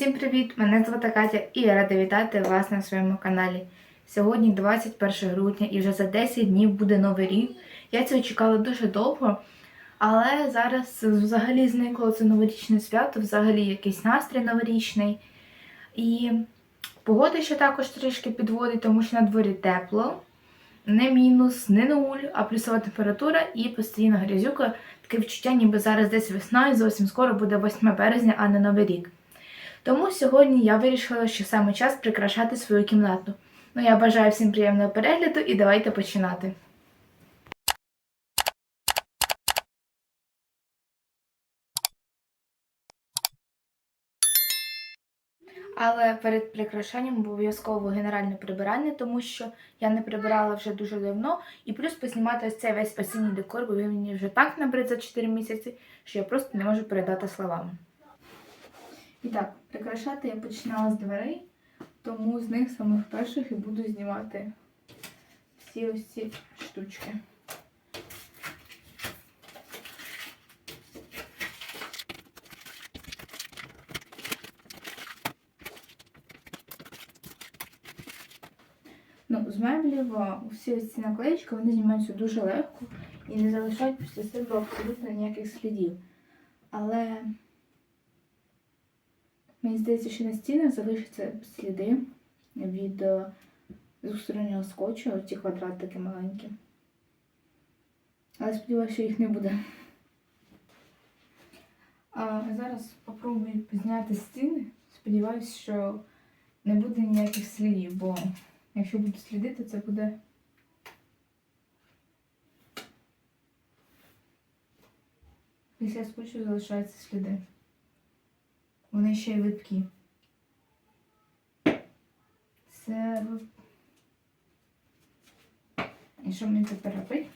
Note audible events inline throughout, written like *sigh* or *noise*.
Всім привіт! Мене звати Катя і я рада вітати вас на своєму каналі. Сьогодні 21 грудня і вже за 10 днів буде новий рік. Я цього чекала дуже довго, але зараз взагалі зникло це новорічне свято, взагалі якийсь настрій новорічний. І погода ще також трішки підводить, тому що на дворі тепло. Не мінус, не нуль, а плюсова температура і постійно грязюка. Таке відчуття, ніби зараз десь весна і зовсім скоро буде 8 березня, а не новий рік. Тому сьогодні я вирішила, що саме час прикрашати свою кімнату. Ну, я бажаю всім приємного перегляду і давайте починати. Але перед прикрашанням обов'язково генеральне прибирання, тому що я не прибирала вже дуже давно. І плюс познімати ось цей весь осінній декор, бо він мені вже так набрид за 4 місяці, що я просто не можу передати словами. І так, прикрашати я починала з дверей, тому з них самих перших і буду знімати всі ось ці штучки. Ну, з меблів а, всі ось ці наклеїчки вони знімаються дуже легко і не залишають після себе абсолютно ніяких слідів. Але Мені здається, що на стінах залишаться сліди від е, скотчу, ці квадратики маленькі. Але сподіваюся, що їх не буде. А зараз спробую зняти стіни. Сподіваюся, що не буде ніяких слідів, бо якщо буду слідити, це буде. Після скотчу залишаються сліди. Вони ще й липкі. Це. І що мені тепер робити?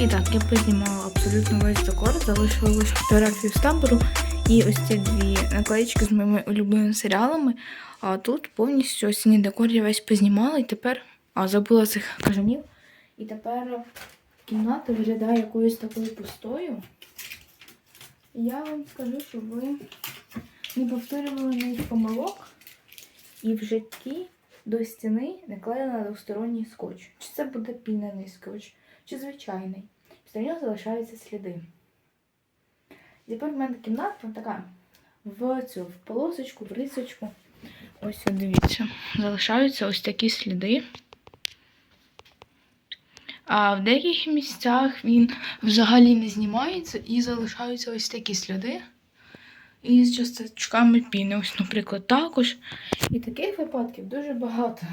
І так, я познімала абсолютно весь декор, залишила лише фотографію з табору і ось ці дві наклеїчки з моїми улюбленими серіалами. А тут повністю осінній декор я весь познімала і тепер а, забула цих кажанів. І тепер кімната виглядає якоюсь такою пустою. Я вам скажу, щоб ви не повторювали моїх помилок і в житті до стіни не клеїли двосторонній скотч. Чи це буде пінений скотч, чи звичайний. Після нього залишаються сліди. Тепер в мене кімната така в цю в полосочку, в рисочку. Ось дивіться, залишаються ось такі сліди. А в деяких місцях він взагалі не знімається і залишаються ось такі сліди. І з часточками піни. Ось, наприклад, також. І таких випадків дуже багато.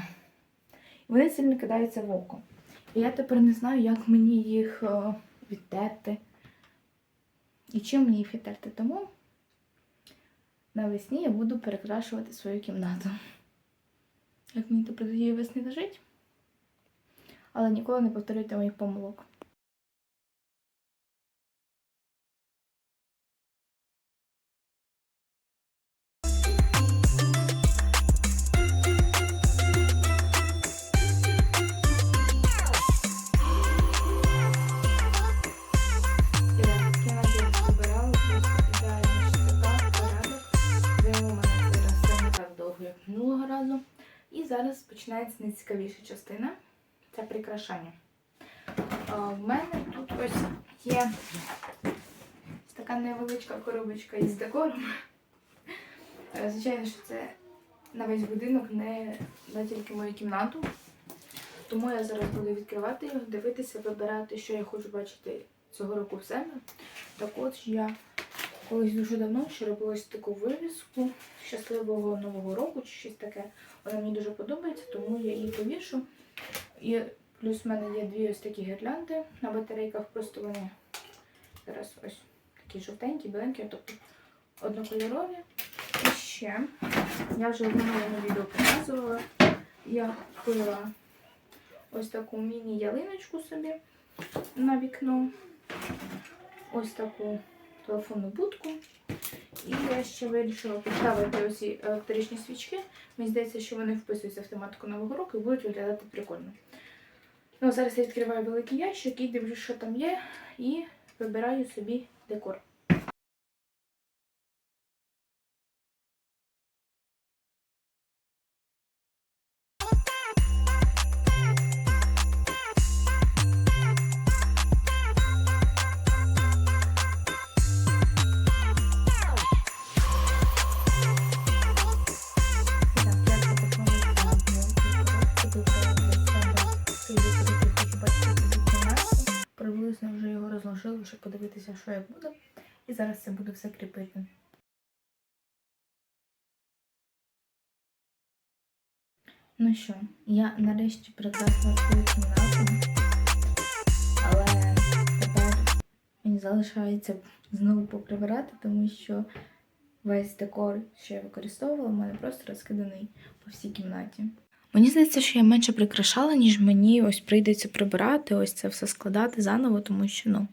Вони сильно кидаються в око. І я тепер не знаю, як мені їх е, відтерти. І чим мені їх відтерти. Тому навесні я буду перекрашувати свою кімнату. Як мені тепер її весни дожить? Але ніколи не повторюйте моїх помилок. Минулого разу. І зараз починається найцікавіша частина це прикрашання. В мене тут ось є така невеличка коробочка із декором. Е, звичайно, що це на весь будинок, не на тільки мою кімнату. Тому я зараз буду відкривати його, дивитися, вибирати, що я хочу бачити цього року в себе. Так от я колись дуже давно ще робила таку вивіску щасливого нового року чи щось таке. Вона мені дуже подобається, тому я її повішу. І плюс в мене є дві ось такі гірлянди на батарейках, просто вони зараз ось такі жовтенькі, біленькі, тобто однокольорові. І ще я вже в минулому відео показувала, я купила ось таку міні-ялиночку собі на вікно, ось таку телефонну будку. І я ще вирішила поставити ось електричні свічки. Мені здається, що вони вписуються в тематику Нового року і будуть виглядати прикольно. Ну, зараз я відкриваю великий ящик і дивлюсь, що там є, і вибираю собі декор. Подивитися, що як буде. І зараз це буду все кріпити. Ну що, я нарешті прикрасила свою кімнату, але тепер мені залишається знову поприбирати, тому що весь декор, що я використовувала, у мене просто розкиданий по всій кімнаті. Мені здається, що я менше прикрашала, ніж мені ось прийдеться прибирати, ось це все складати заново, тому що ну.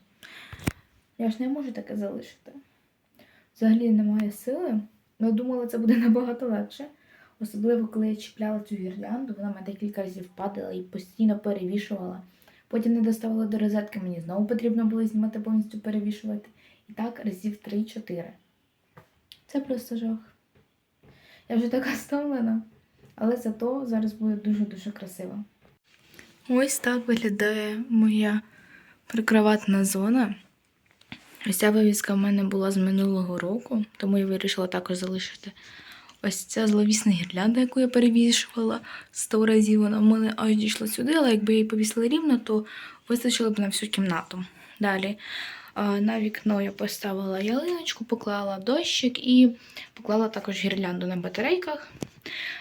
Я ж не можу таке залишити. Взагалі немає сили. Ну, думала, це буде *laughs* набагато легше. Особливо, коли я чіпляла цю гірлянду, вона мене декілька разів падала і постійно перевішувала. Потім не доставала до розетки, мені знову потрібно було знімати повністю перевішувати. І так разів 3-4. Це просто жах. Я вже така стомлена, але зато зараз буде дуже-дуже красиво. Ось так виглядає моя прикроватна зона. Ця вивіска в мене була з минулого року, тому я вирішила також залишити. Ось ця зловісна гірлянда, яку я перевішувала сто разів, вона в мене аж дійшла сюди, але якби її повісила рівно, то вистачило б на всю кімнату. Далі на вікно я поставила ялиночку, поклала дощик і поклала також гірлянду на батарейках.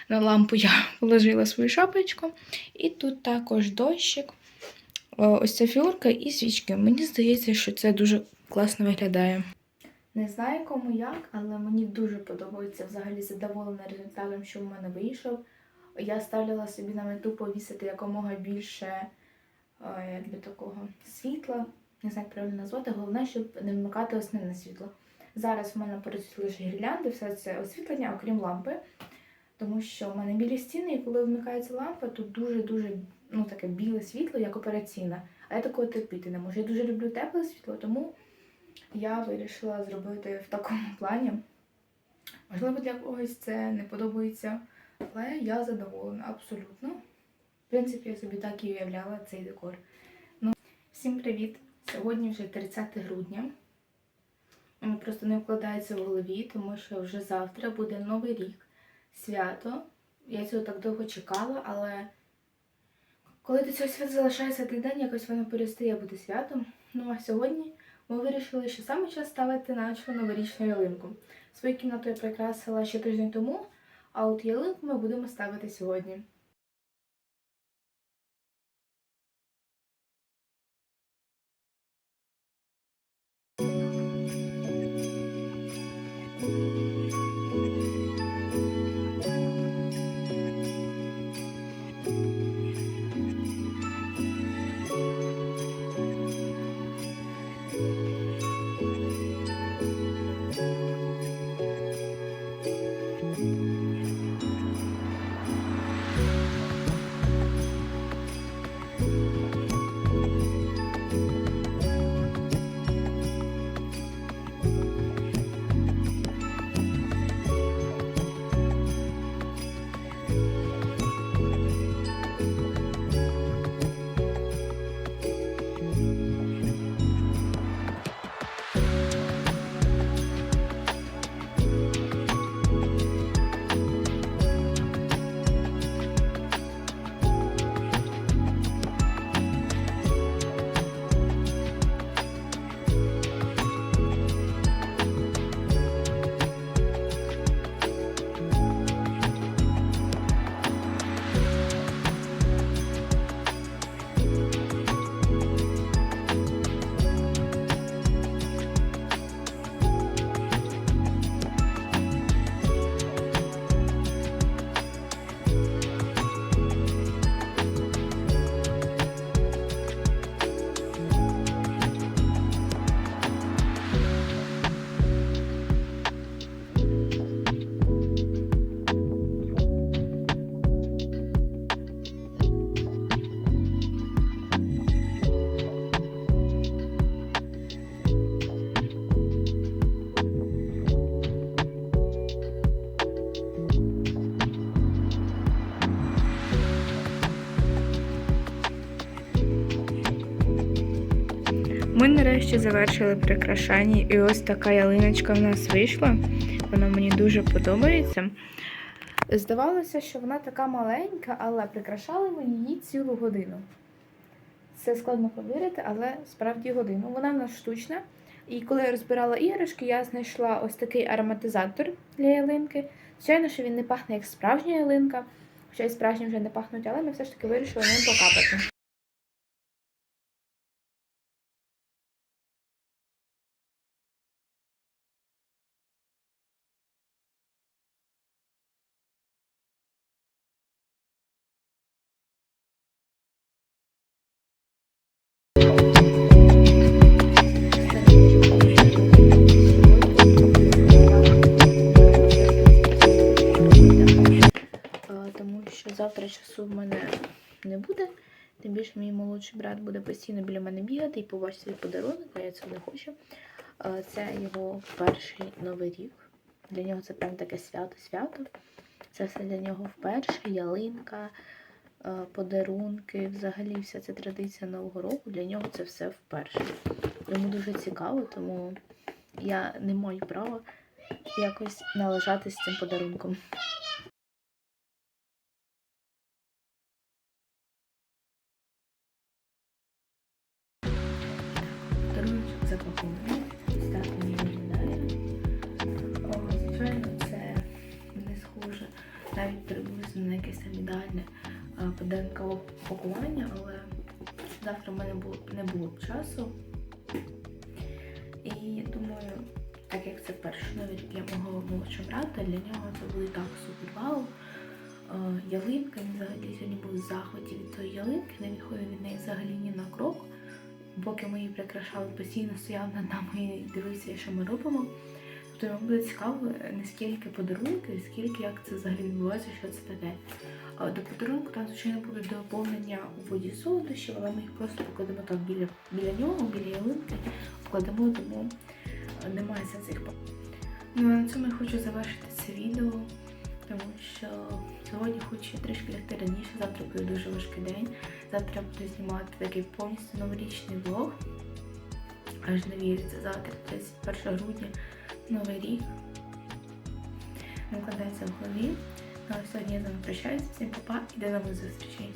На лампу я *laughs* положила свою шапочку. І тут також дощик. Ось ця фігурка і свічки. Мені здається, що це дуже класно виглядає. Не знаю кому як, але мені дуже подобається взагалі задоволена результатом, що в мене вийшов. Я ставила собі на мету повісити якомога більше е, як би такого світла. Не знаю, як правильно назвати. Головне, щоб не вмикати основне світло. Зараз в мене працюють лише гірлянди, все це освітлення, окрім лампи. Тому що в мене білі стіни, і коли вмикається лампа, то дуже-дуже ну, таке біле світло, як операційна. А я такого терпіти не можу. Я дуже люблю тепле світло, тому я вирішила зробити в такому плані. Можливо, для когось це не подобається, але я задоволена абсолютно. В принципі, я собі так і уявляла цей декор. Ну, всім привіт! Сьогодні вже 30 грудня. Воно просто не вкладається в голові, тому що вже завтра буде новий рік, свято. Я цього так довго чекала, але коли до цього свята залишається один день, якось воно перестає бути святом. Ну а сьогодні ми вирішили, що саме час ставити нашу новорічну ялинку. Свою кімнату я прикрасила ще тиждень тому, а от ялинку ми будемо ставити сьогодні. Ми нарешті завершили прикрашання, і ось така ялиночка в нас вийшла. Вона мені дуже подобається. Здавалося, що вона така маленька, але прикрашали ми її цілу годину. Це складно повірити, але справді годину. Вона в нас штучна. І коли я розбирала іграшки, я знайшла ось такий ароматизатор для ялинки. Звичайно, що він не пахне як справжня ялинка, хоча й справжні вже не пахнуть, але ми все ж таки вирішили ним покапати. В мене не буде. Тим більше мій молодший брат буде постійно біля мене бігати і побачить свій подарунок, а я цього не хочу. Це його перший новий рік. Для нього це прям таке свято-свято. Це все для нього вперше, ялинка, подарунки, взагалі вся ця традиція Нового року. Для нього це все вперше. Йому дуже цікаво, тому я не маю права якось налажатись з цим подарунком. Навіть на якесь там ідеальне е, пакування, але завтра в мене було, не було б часу. І думаю, так як це перший новий рік я мого молодшого брата, для нього це буде так супер вау. Е, Ялинка, він взагалі сьогодні був в захваті від тої ялинки, не відходив від неї взагалі ні на крок. Поки ми її прикрашали, постійно стояв над нами і дивився, що ми робимо. Тобто буде цікаво, не скільки подарунків, скільки як це взагалі відбувається, що це таке. А до подарунку там, звичайно, будуть доповнення у воді солодощів, але ми їх просто покладемо так біля, біля нього, біля ялинки, покладемо, тому е, немає сенсу їх Ну а на цьому я хочу завершити це відео, тому що сьогодні хочу трішки лягти раніше, завтра буде дуже важкий день. Завтра буду знімати такий повністю новорічний влог. Аж не віриться, завтра 31 грудня, Новий рік. Накладається в голові. Але сьогодні я з вами прощаюся. Всім па-па і до нових зустрічей.